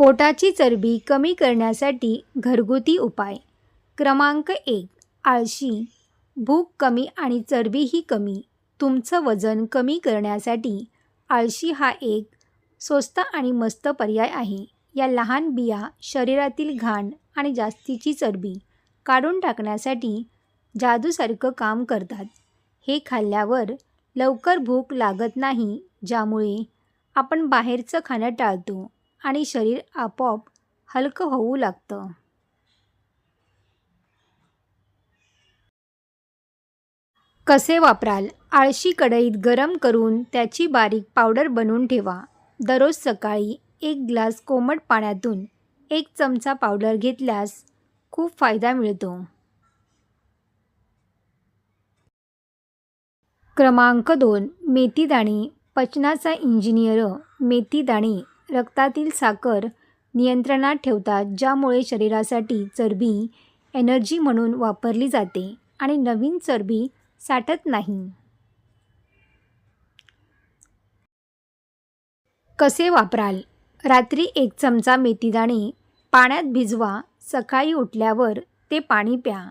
पोटाची चरबी कमी करण्यासाठी घरगुती उपाय. क्रमांक एक आळशी. भूक कमी आणि चरबीही कमी. तुमचं वजन कमी करण्यासाठी आळशी हा एक स्वस्त आणि मस्त पर्याय आहे. या लहान बिया शरीरातील घाण आणि जास्तीची चरबी काढून टाकण्यासाठी जादूसारखं काम करतात. हे खाल्ल्यावर लवकर भूक लागत नाही ज्यामुळे आपण बाहेरचं खाणं टाळतो. आणि शरीर आपोआप हलकं होऊ लागतं. कसे वापराल? आळशी कढईत गरम करून त्याची बारीक पावडर बनवून ठेवा. दररोज सकाळी एक ग्लास कोमट पाण्यातून एक चमचा पावडर घेतल्यास खूप फायदा मिळतो. क्रमांक दोन मेथीदाणी. पचनाचा इंजिनियर मेथीदाणी रक्तातील साखर नियंत्रणात ठेवतात ज्यामुळे शरीरासाठी चरबी एनर्जी म्हणून वापरली जाते आणि नवीन चरबी साठत नाही. कसे वापराल? रात्री एक चमचा मेथीदाणे पाण्यात भिजवा सकाळी उठल्यावर ते पाणी प्या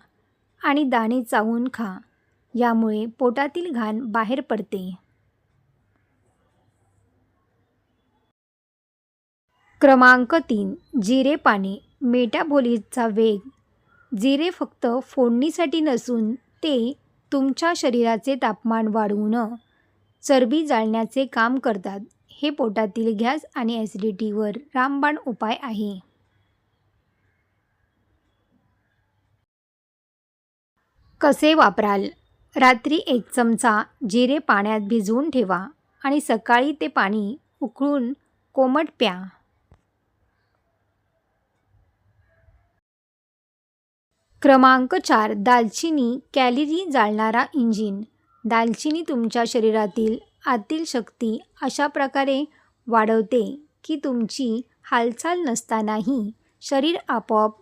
आणि दाणे चावून खा यामुळे पोटातील घाण बाहेर पडते. क्रमांक तीन जिरे पाने मेटाबॉलिजचा वेग. जिरे फक्त फोडणीसाठी नसून ते तुमच्या शरीराचे तापमान वाढवून चरबी जाळण्याचे काम करतात. हे पोटातील गॅस आणि ॲसिडिटीवर रामबाण उपाय आहे. कसे वापराल? रात्री एक चमचा जिरे पाण्यात भिजवून ठेवा आणि सकाळी ते पाणी उकळून कोमट प्या. क्रमांक चार दालचिनी कॅलरी जाळणारा इंजिन. दालचिनी तुमच्या शरीरातील आतील शक्ती अशा प्रकारे वाढवते की तुमची हालचाल नसतानाही शरीर आपोआप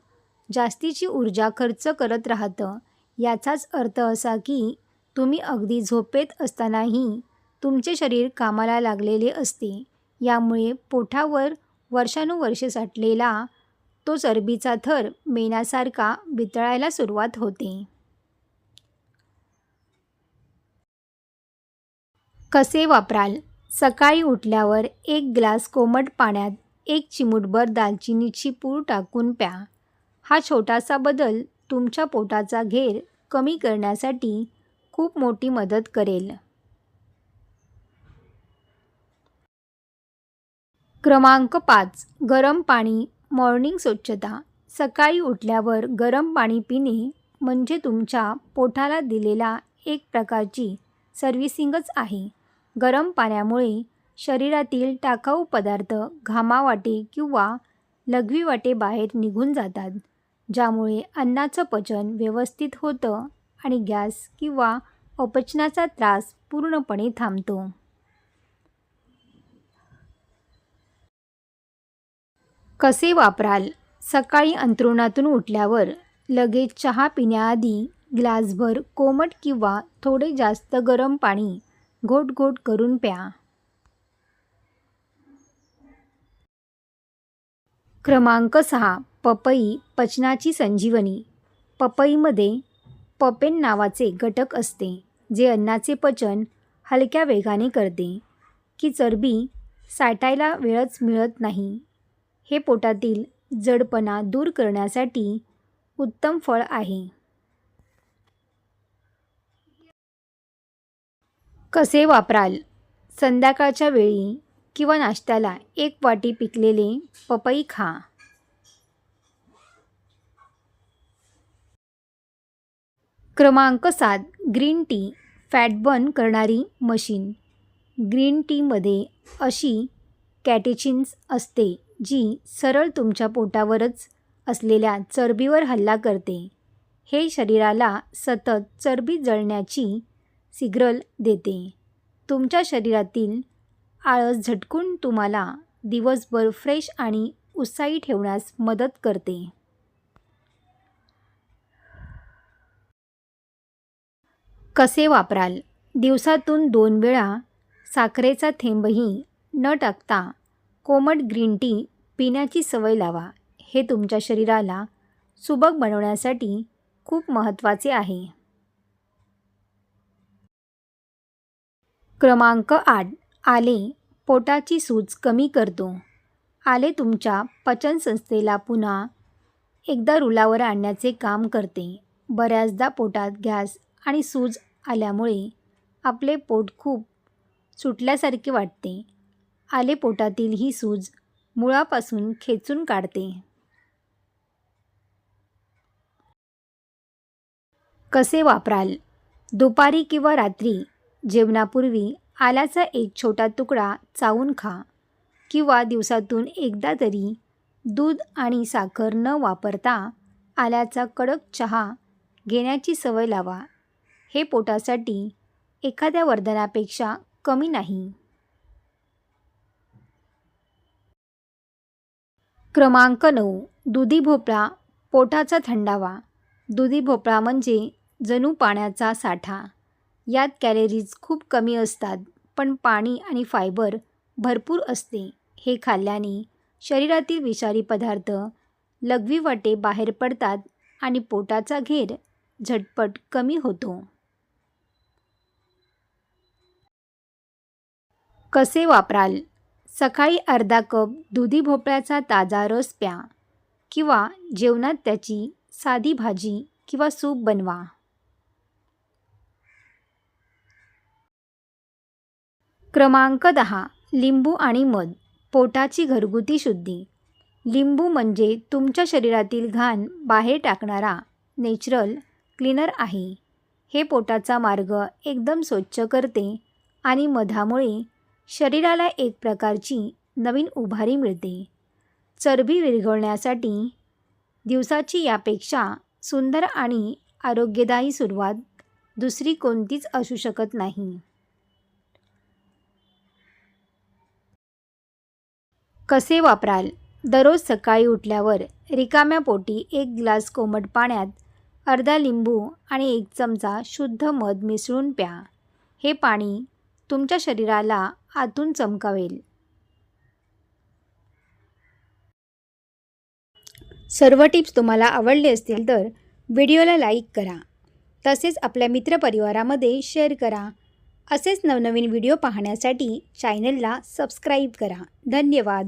जास्तीची ऊर्जा खर्च करत राहतं. याचाच अर्थ असा की तुम्ही अगदी झोपेत असतानाही तुमचे शरीर कामाला लागलेले असते. यामुळे पोटावर वर्षानुवर्षे साठलेला तो चरबीचा थर मेणासारखा वितळायला सुरुवात होते. कसे वापराल? सकाळी उठल्यावर एक ग्लास कोमट पाण्यात एक चिमूटभर दालचिनीची पूड टाकून प्या. हा छोटासा बदल तुमच्या पोटाचा घेर कमी करण्यासाठी खूप मोठी मदत करेल. क्रमांक पाच. गरम पाणी मॉर्निंग स्वच्छता. सकाळी उठल्यावर गरम पाणी पिणे म्हणजे तुमच्या पोटाला दिलेला एक प्रकारची सर्व्हिसिंगच आहे. गरम पाण्यामुळे शरीरातील टाकाऊ पदार्थ घामावाटे किंवा लघवीवाटे बाहेर निघून जातात ज्यामुळे अन्नाचं पचन व्यवस्थित होतं आणि गॅस किंवा अपचनाचा त्रास पूर्णपणे थांबतो. कसे वापराल? सकाळी अंथरुणातून उठल्यावर लगेच चहा पिण्याआधी ग्लासभर कोमट किंवा थोडे जास्त गरम पाणी घोट घोट करून प्या. क्रमांक सहा. पपई पचनाची संजीवनी. पपईमध्ये पपेन नावाचे घटक असते जे अन्नाचे पचन हलक्या वेगाने करते. की चरबी साठायला वेळच मिळत नाही. हे पोटातील जडपणा दूर करण्यासाठी उत्तम फळ आहे. कसे वापराल? संध्याकाळच्या वेळी किंवा नाश्त्याला एक वाटी पिकलेले पपई खा. क्रमांक सात. Green tea. फॅट बर्न करणारी मशीन. ग्रीन टीमध्ये अशी कॅटेचिन्स असते. जी सरळ तुमच्या पोटावरच असलेल्या चरबीवर हल्ला करते. हे शरीराला सतत चरबी जळण्याची सिग्रल देते. तुमच्या शरीरातील आळस झटकून तुम्हाला दिवसभर फ्रेश आणि उत्साही ठेवण्यास मदत करते. कसे वापराल? दिवसातून दोन वेळा साखरेचा थेंबही न टाकता कोमट ग्रीन टी पिण्याची सवय लावा. हे तुमच्या शरीराला सुबक बनवण्यासाठी खूप महत्त्वाचे आहे. क्रमांक आठ. आले. पोटाची सूज कमी करतो. आले तुमच्या पचनसंस्थेला पुन्हा एकदा रुलावर आणण्याचे काम करते. बऱ्याचदा पोटात गॅस आणि सूज आल्यामुळे आपले पोट खूप सुटल्यासारखे वाटते. आले पोटातील ही सूज मुळापासून खेचून काढते. कसे वापराल? दुपारी किंवा रात्री? जेवणापूर्वी आल्याचा एक छोटा तुकडा चावून खा किंवा दिवसातून एकदा तरी दूध आणि साखर न वापरता आल्याचा कडक चहा घेण्याची सवय लावा. हे पोटासाठी एखाद्या वर्धनापेक्षा कमी नाही. क्रमांक नऊ. दुधी भोपळा पोटाचा थंडावा. दुधी भोपळा म्हणजे जणू पाण्याचा साठा. यात कॅलरीज खूप कमी असतात पण पाणी आणि फायबर भरपूर असते. हे खाल्ल्याने शरीरातील विषारी पदार्थ लघवी वाटे बाहेर पडतात आणि पोटाचा घेर झटपट कमी होतो. कसे वापराल? सकाळी अर्धा कप दुधी भोपळ्याचा ताजा रस प्या किंवा जेवणात त्याची साधी भाजी किंवा सूप बनवा. क्रमांक दहा लिंबू आणि मध पोटाची घरगुती शुद्धी. लिंबू म्हणजे तुमच्या शरीरातील घाण बाहेर टाकणारा नेचरल क्लीनर आहे. हे पोटाचा मार्ग एकदम स्वच्छ करते आणि मधामुळे शरीराला एक प्रकारची नवीन उभारी मिळते. चरबी विरघळण्यासाठी दिवसाची यापेक्षा सुंदर आणि आरोग्यदायी सुरुवात दुसरी कोणतीच असू शकत नाही. कसे वापराल? दररोज सकाळी उठल्यावर रिकाम्या पोटी एक ग्लास कोमट पाण्यात अर्धा लिंबू आणि एक चमचा शुद्ध मध मिसळून प्या. हे पाणी तुमच्या शरीराला आतून चमकावेल. सर्व टिप्स तुम्हाला आवडले असतील तर व्हिडिओला लाईक करा. तसेच आपल्या मित्रपरिवारामध्ये शेअर करा. असेच नवनवीन व्हिडिओ पाहण्यासाठी चॅनलला सबस्क्राईब करा. धन्यवाद.